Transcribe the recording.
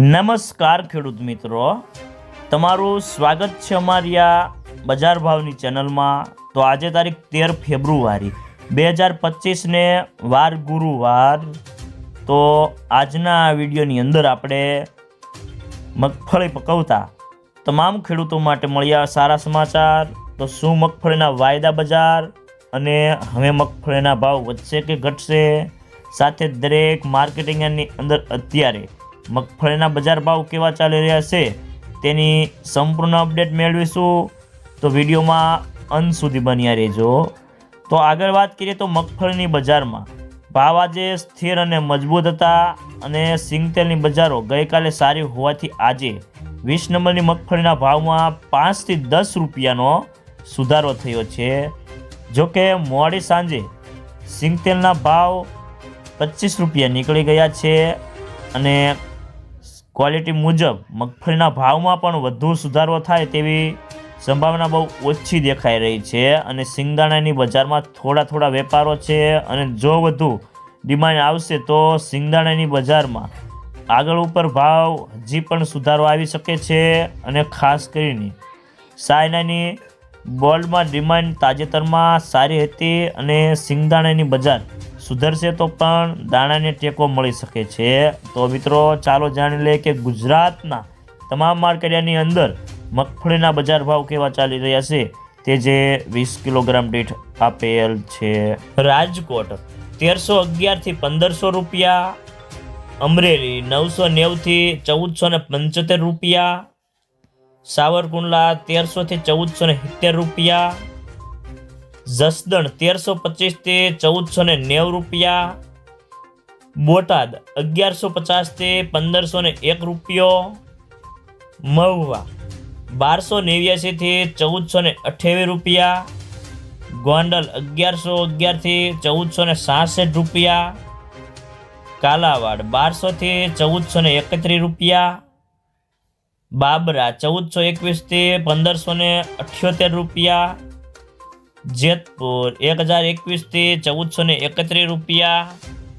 નમસ્કાર ખેડૂત મિત્રો. તમારું સ્વાગત છે અમારી આ બજાર ભાવની ચેનલમાં. તો આજે તારીખ તેર ફેબ્રુઆરી બે હજાર પચીસને વાર ગુરુવાર. તો આજના આ વિડીયોની અંદર આપણે મગફળી પકવતા તમામ ખેડૂતો માટે મળ્યા સારા સમાચાર. તો શું મગફળીના વાયદા બજાર અને હવે મગફળીના ભાવ વધશે કે ઘટશે? સાથે દરેક માર્કેટિંગની અંદર અત્યારે મગફળીના બજાર ભાવ કેવા ચાલી રહ્યા છે તેની સંપૂર્ણ અપડેટ મેળવીશું. તો વિડીયોમાં અંત સુધી બન્યા રહેજો. તો આગળ વાત કરીએ તો મગફળીની બજારમાં. ભાવ આજે સ્થિર અને મજબૂત હતા અને સિંગતેલની બજારો ગઈકાલે સારી હોવાથી આજે વીસ નંબરની મગફળીના ભાવમાં પાંચથી દસ રૂપિયાનો સુધારો થયો છે. જોકે મોડી સાંજે સિંગતેલના ભાવ પચીસ રૂપિયા નીકળી ગયા છે અને ક્વોલિટી મુજબ મગફળીના ભાવમાં પણ વધુ સુધારો થાય તેવી સંભાવના બહુ ઓછી દેખાઈ રહી છે અને સિંગદાણાની બજારમાં થોડા થોડા વેપારો છે અને જો વધુ ડિમાન્ડ આવશે તો સિંગદાણાની બજારમાં આગળ ઉપર ભાવ હજી પણ સુધારો આવી શકે છે અને ખાસ કરીને સાયનાની બોલ્ડમાં ડિમાન્ડ તાજેતરમાં સારી હતી અને સિંગદાણાની બજાર સુધરશે તો પણ દાણાને ટેકો મળી શકે છે. તો મિત્રો, ચાલો જાણી લઈએ કે ગુજરાતના તમામ માર્કેટની અંદર મગફળીના બજાર ભાવ કેવા ચાલી રહ્યા છે? તે જે વીસ કિલોગ્રામ દીઠ આપેલ છે. રાજકોટ, તેરસો અગિયારથી પંદરસો રૂપિયા. અમરેલી, નવસો નેવથી ચૌદસો ને પંચોતેર રૂપિયા. સાવરકુંડલા, તેરસોથી ચૌદસો ને સિત્તેર રૂપિયા. જસદણ તેરસો પચીસથી ચૌદસો ને નેવું રૂપિયા, બોટાદ અગિયારસો પચાસથી પંદરસો ને એક રૂપિયો, મહુવા બારસો નેવ્યાસીથી ચૌદસો ને અઠ્યાવીસ રૂપિયા, ગોંડલ અગિયારસો અગિયારથી ચૌદસો ને સાસઠ રૂપિયા, કાલાવાડ બારસોથી ચૌદસો ને એકત્રીસ રૂપિયા, બાબરા ચૌદસો એકવીસથી પંદરસો ને અઠ્યોતેર રૂપિયા જેતપુર એક હજાર એકવીસથી ચૌદસો ને એકત્રીસ રૂપિયા.